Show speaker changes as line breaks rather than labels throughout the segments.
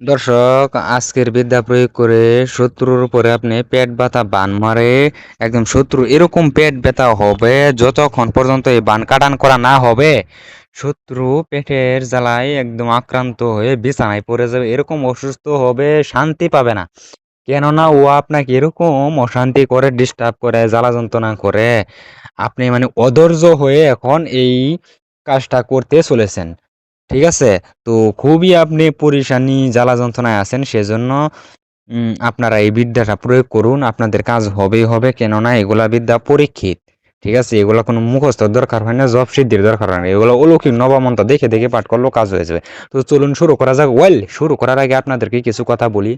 দর্শক, আজকের বিদ্যা প্রয়োগ করে শত্রুর উপরে আপনি পেট ব্যথা, বান মারে, একদম শত্রু এরকম পেট ব্যথা হবে যতক্ষণ পর্যন্ত এই বান কাটান করা না হবে। শত্রু পেটের জ্বালায় একদম আক্রান্ত হয়ে বিছানায় পড়ে যাবে, এরকম অসুস্থ হবে, শান্তি পাবে না। কেননা ও আপনাকে এরকম অশান্তি করে ডিস্টার্ব করে, জ্বালা যন্ত্রণা করে। আপনি মানে অধৈর্য হয়ে এখন এই কাজটা করতে চলেছেন। ঠিক আছে? তো খুবই আপনি পরিশানি জ্বালা যন্ত্রণায় আছেন, সেজন্য আপনারা এই বিদ্যাটা প্রয়োগ করুন। আপনাদের কাজ হবেই হবে, কেননা এগুলা বিদ্যা পরীক্ষিত। ঠিক আছে? এগুলো কোনো মুখস্থ দরকার হয় না, জব সিদ্ধির দরকার হয় না। এগুলো অলৌকিক নবমন্ত্র দেখে দেখে পাঠ করলেও কাজ হয়ে যাবে। তো চলুন শুরু করা যাক। ওয়েল, শুরু করার আগে আপনাদেরকে কিছু কথা বলি।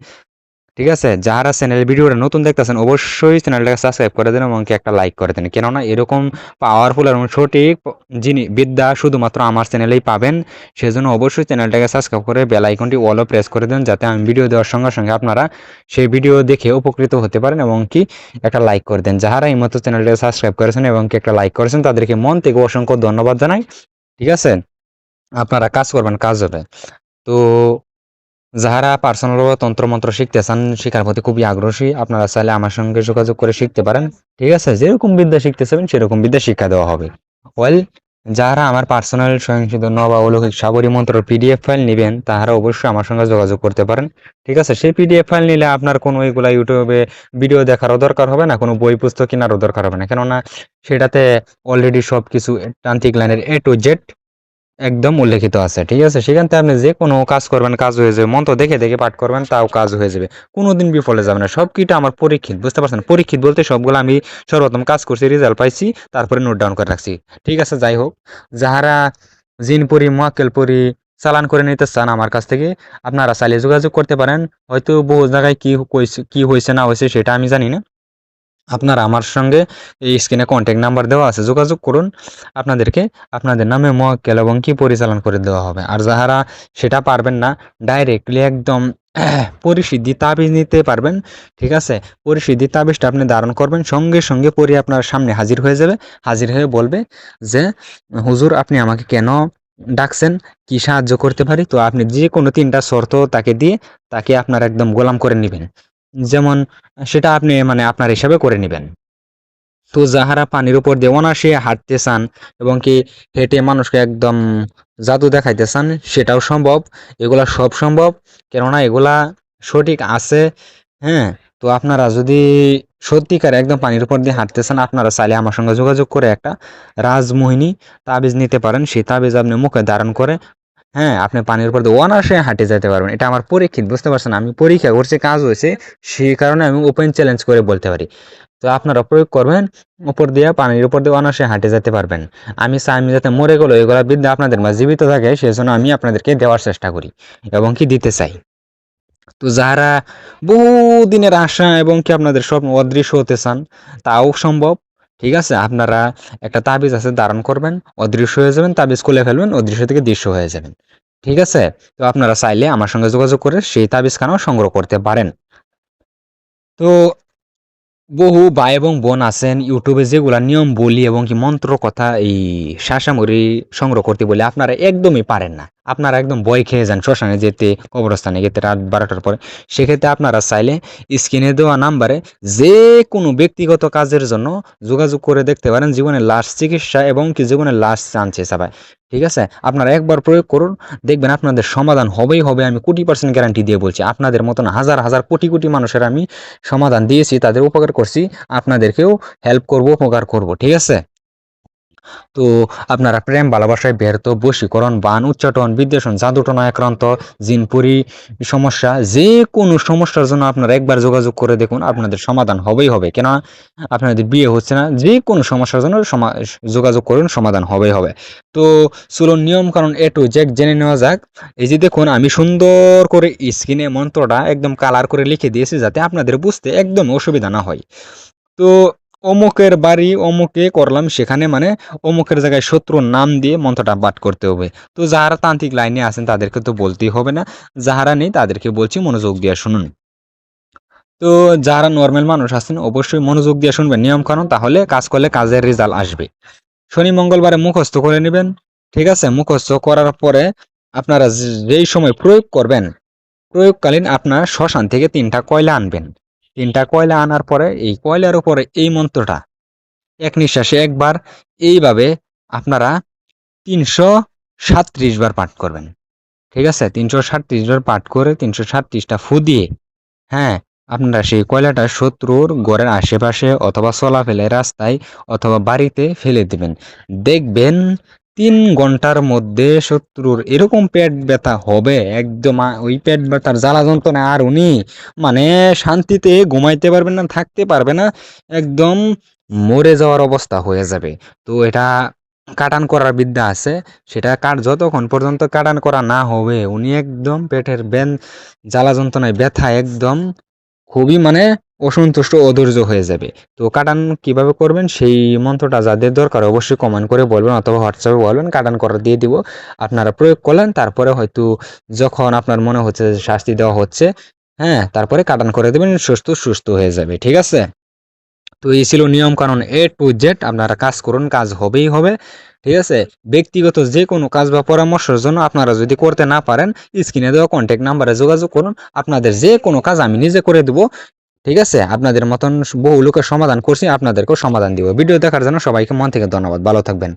ঠিক আছে? যারা চ্যানেল ভিডিওটা নতুন দেখতেছেন, অবশ্যই চ্যানেলটাকে সাবস্ক্রাইব করে দেন এবং একটা লাইক করে দেন। কেননা এরকম পাওয়ারফুল এবং সঠিক যিনি বিদ্যা শুধুমাত্র আমার চ্যানেলেই পাবেন, সেজন্য অবশ্যই চ্যানেলটাকে সাবস্ক্রাইব করে বেল আইকনটি অলও প্রেস করে দেন, যাতে আমি ভিডিও দেওয়ার সঙ্গে সঙ্গে আপনারা সেই ভিডিও দেখে উপকৃত হতে পারেন এবং কি একটা লাইক করে দেন। যারা এই মতো চ্যানেলটাকে সাবস্ক্রাইব করেছেন এবং কি একটা লাইক করেছেন, তাদেরকে মন থেকে অসংখ্য ধন্যবাদ জানাই। ঠিক আছে? আপনারা কাজ করবেন, কাজ হবে। তো যাহারা পার্সোনাল তন্ত্রমন্ত্র শিখতে চান, শেখার প্রতি খুবই আগ্রহী, আপনারা চাইলে আমার সঙ্গে যোগাযোগ করে শিখতে পারেন। ঠিক আছে, যেরকম বিদ্যা শিখতে চাবেন, সেরকম বিদ্যা শিক্ষা দেওয়া হবে। ওয়েল যারা আমার পার্সোনাল স্বয়ংসিদ্ধ ন বা অলৌকিক সাবরী মন্ত্রের পিডিএফ ফাইল নেবেন, তাহারা অবশ্যই আমার সঙ্গে যোগাযোগ করতে পারেন। ঠিক আছে, সেই পিডিএফ ফাইল নিলে আপনার কোনো ওইগুলা ইউটিউবে ভিডিও দেখারও দরকার হবে না, কোনো বই পুস্তক কেনারও দরকার হবে না। কেননা সেটাতে অলরেডি সব কিছু তান্ত্রিক লাইনের এ টু জেড একদম উল্লেখিত আছে, ঠিক আছে? সেখান থেকে আপনি যে কোনো কাজ করবেন, কাজ হয়ে যাবে মন্ত্র দেখে দেখে পাঠ করবেন, তাও কাজ হয়ে যাবে। কোনোদিন বিফলে যাবে না। সব কিটা আমার পরীক্ষিত, বুঝতে পারছেন? পরীক্ষিত বলতে সবগুলো আমি সর্বপ্রথম কাজ করছি রেজাল্ট পাইছি, তারপরে নোট ডাউন করে রাখছি। ঠিক আছে? যাই হোক, যাহারা জিনপুরি মোয়াক্কেলপুরি চালান করে নিতে চান আমার কাছ থেকে, আপনারা চাইলে যোগাযোগ করতে পারেন। হয়তো বহু জায়গায় কি কি হয়েছে না হয়েছে সেটা আমি জানি না। আপনারা আমার সঙ্গে এই স্ক্রিনে কন্ট্যাক্ট নাম্বার দেওয়া আছে, যোগাযোগ করুন। আপনাদেরকে আপনাদের নামে মক্কেল এবং কি পরিচালন করে দেওয়া হবে। আর যাহারা সেটা পারবেন না ডাইরেক্টলি একদম পরিসিদ্ধি তাবিজ নিতে পারবেন, ঠিক আছে? পরিসিদ্ধি তাবিজটা আপনি ধারণ করবেন, সঙ্গে সঙ্গে পরি আপনার সামনে হাজির হয়ে যাবে। হাজির হয়ে বলবে যে, হুজুর, আপনি আমাকে কেন ডাকছেন? কি সাহায্য করতে পারি? তো আপনি যে কোনো তিনটা শর্ত তাকে দিয়ে তাকে আপনার একদম গোলাম করে নেবেন। যেমন সেটা আপনি মানে আপনার হিসাবে করে নেবেন। তো যাহারা পানির উপর দিয়ে অনাসে হাঁটতে চান এবং কি হেঁটে মানুষকে একদম জাদু দেখাইতে চান, সেটাও সম্ভব। এগুলা সব সম্ভব। কেননা এগুলা সঠিক আছে হ্যাঁ? তো আপনারা যদি সত্যিকার একদম পানির উপর দিয়ে হাঁটতে চান, আপনারা চাইলে আমার সঙ্গে যোগাযোগ করে একটা রাজমোহিনী তাবিজ নিতে পারেন। সেই তাবিজ আপনি মুখে ধারণ করে হ্যাঁ আপনি পানির উপর দিয়ে অনার্সে হাঁটে যেতে পারবেন। এটা আমার পরীক্ষিত, বুঝতে পারছেন? আমি পরীক্ষা করছি, কাজ হয়েছে, সেই কারণে আমি ওপেন চ্যালেঞ্জ করে বলতে পারি। তো আপনারা প্রয়োগ করবেন, উপর দিয়ে পানির উপর দিয়ে অনার্সে হাঁটে যেতে পারবেন। আমি চাই আমি যাতে মরে গেলো এগুলা বিদ্যা আপনাদের মাঝে জীবিত থাকে, সেজন্য আমি আপনাদেরকে দেওয়ার চেষ্টা করি এবং কি দিতে চাই। তো যারা বহু দিনের আশা এবং কি আপনাদের স্বপ্ন অদৃশ্য হতে চান, তাও সম্ভব। ঠিক আছে? আপনারা একটা তাবিজ আছে, ধারণ করবেন, অদৃশ্য হয়ে যাবেন, তাবিজ খুলে ফেলবেন, অদৃশ্য থেকে দৃশ্য হয়ে যাবেন। ঠিক আছে? তো আপনারা চাইলে আমার সঙ্গে যোগাযোগ করে সেই তাবিজ খানাও সংগ্রহ করতে পারেন। তো বহু ভাই এবং বোন আছেন ইউটিউবে যেগুলা নিয়ম, বলি এবং কি মন্ত্র, কথা এই শাসামরি সংগ্রহ করতে বলে আপনারা একদমই পারেন না। আপনারা একদম ভয় খেয়ে যান শ্মশানে যেতে, কবরস্থানে যেতে রাত বারোটার পরে। সেক্ষেত্রে আপনারা চাইলে স্ক্রিনে দেওয়া নাম্বারে যে কোনো ব্যক্তিগত কাজের জন্য যোগাযোগ করে দেখতে পারেন জীবনের লাশ চিকিৎসা এবং কি জীবনের লাশ চান্সে সবাই ঠিক আছে? আপনারা একবার প্রয়োগ করুন, দেখবেন আপনাদের সমাধান হবেই হবে, আমি কোটি পার্সেন্ট গ্যারান্টি দিয়ে বলছি। আপনাদের মতন হাজার হাজার, কোটি কোটি মানুষের আমি সমাধান দিয়েছি, তাদের উপকার করছি, আপনাদেরকেও হেল্প করব, উপকার করব। ঠিক আছে? তো আপনারা প্রেম, ভালোবাসায় ব্যর্থ, বশীকরণ, বান, উচ্চাটন, বিদ্বেষণ, জাদুটনা আক্রান্ত, জিনপুরি, সমস্যা যে কোনো সমস্যার জন্য আপনারা একবার যোগাযোগ করে দেখুন, আপনাদের সমাধান হবেই হবে। কেন আপনাদের বিয়ে হচ্ছে না যে কোনো সমস্যার জন্য যোগাযোগ করুন, সমাধান হবেই হবে। তো চলুন নিয়ম কারণ এ টু জেক জেনে নেওয়া যাক। এই যে দেখুন, আমি সুন্দর করে স্ক্রিনে মন্ত্রটা একদম কালার করে লিখে দিয়েছি যাতে আপনাদের বুঝতে একদম অসুবিধা না হয়। তো অমুকের বাড়ি অমুকে করলাম, সেখানে মানে অমুকের জায়গায় শত্রুর নাম দিয়ে মন্ত্রটা পাঠ করতে হবে। তো যারা তান্ত্রিক লাইনে আছেন, তাদেরকে তো বলতেই হবে না। যারা নেই, তাদেরকে বলছি মনোযোগ দিয়ে শুনুন। তো যারা নর্মাল মানুষ আছেন, অবশ্যই মনোযোগ দিয়ে শুনবেন। নিয়ম কানুন তাহলে কাজ করলে কাজের রেজাল্ট আসবে। শনি মঙ্গলবারে মুখস্থ করে নেবেন, ঠিক আছে? মুখস্থ করার পরে আপনারা যেই সময় প্রয়োগ করবেন, প্রয়োগকালীন আপনার শ্মশান থেকে তিনটা কয়লা আনবেন। তিনটা কয়লা আনার পরে, এই কয়লার উপরে এই মন্ত্রটা। এক নিঃশ্বাসে একবার, এইভাবে আপনারা তিনশো সাতত্রিশ বার পাঠ করবেন। ঠিক আছে? তিনশো সাতত্রিশ বার পাঠ করে তিনশো সাতত্রিশটা ফু দিয়ে হ্যাঁ আপনারা সেই কয়লাটা শত্রুর ঘরের আশেপাশে অথবা চলাফেলে রাস্তায় অথবা বাড়িতে ফেলে দিবেন। দেখবেন তিন ঘণ্টার মধ্যে শত্রুর এরকম পেট ব্যথা হবে, একদম ওই পেট ব্যথার জ্বালা যন্ত্রণা আর উনি মানে শান্তিতে ঘুমাইতে পারবেন না, থাকতে পারবে না, একদম মরে যাওয়ার অবস্থা হয়ে যাবে। তো এটা কাটান করার বিদ্যা আছে, সেটা কাট যতক্ষণ পর্যন্ত কাটান করা না হবে, উনি একদম পেটের ব্যান, জ্বালা যন্ত্রণায় ব্যথা একদম খুবই মানে অসন্তুষ্ট অধৈর্য হয়ে যাবে। তো কাটান কীভাবে করবেন? সেই মন্ত্রটা যাদের দরকার অবশ্যই কমেন্ট করে বলবেন অথবা হোয়াটসঅ্যাপে বলবেন, কাটান করা দিয়ে দিব। আপনারা প্রয়োগ করলেন, তারপরে হয়তো যখন আপনার মনে হচ্ছে শাস্তি দেওয়া হচ্ছে হ্যাঁ তারপরে কাটান করে দেবেন, সুস্থ সুস্থ হয়ে যাবে, ঠিক আছে? তো এই ছিল নিয়ম কারণ এ টু জেড আপনারা কাজ করুন, কাজ হবেই হবে, ঠিক আছে? ব্যক্তিগত যে কোনো কাজ বা পরামর্শের জন্য আপনারা যদি করতে না পারেন, স্ক্রিনে দেওয়া কন্ট্যাক্ট নাম্বারে যোগাযোগ করুন, আপনাদের যে কোনো কাজ আমি নিজে করে দেবো ঠিক আছে? আপনাদের মতন বহু লোকের সমাধান করছি, আপনাদেরকেও সমাধান দিব। ভিডিও দেখার জন্য সবাইকে মন থেকে ধন্যবাদ। ভালো থাকবেন।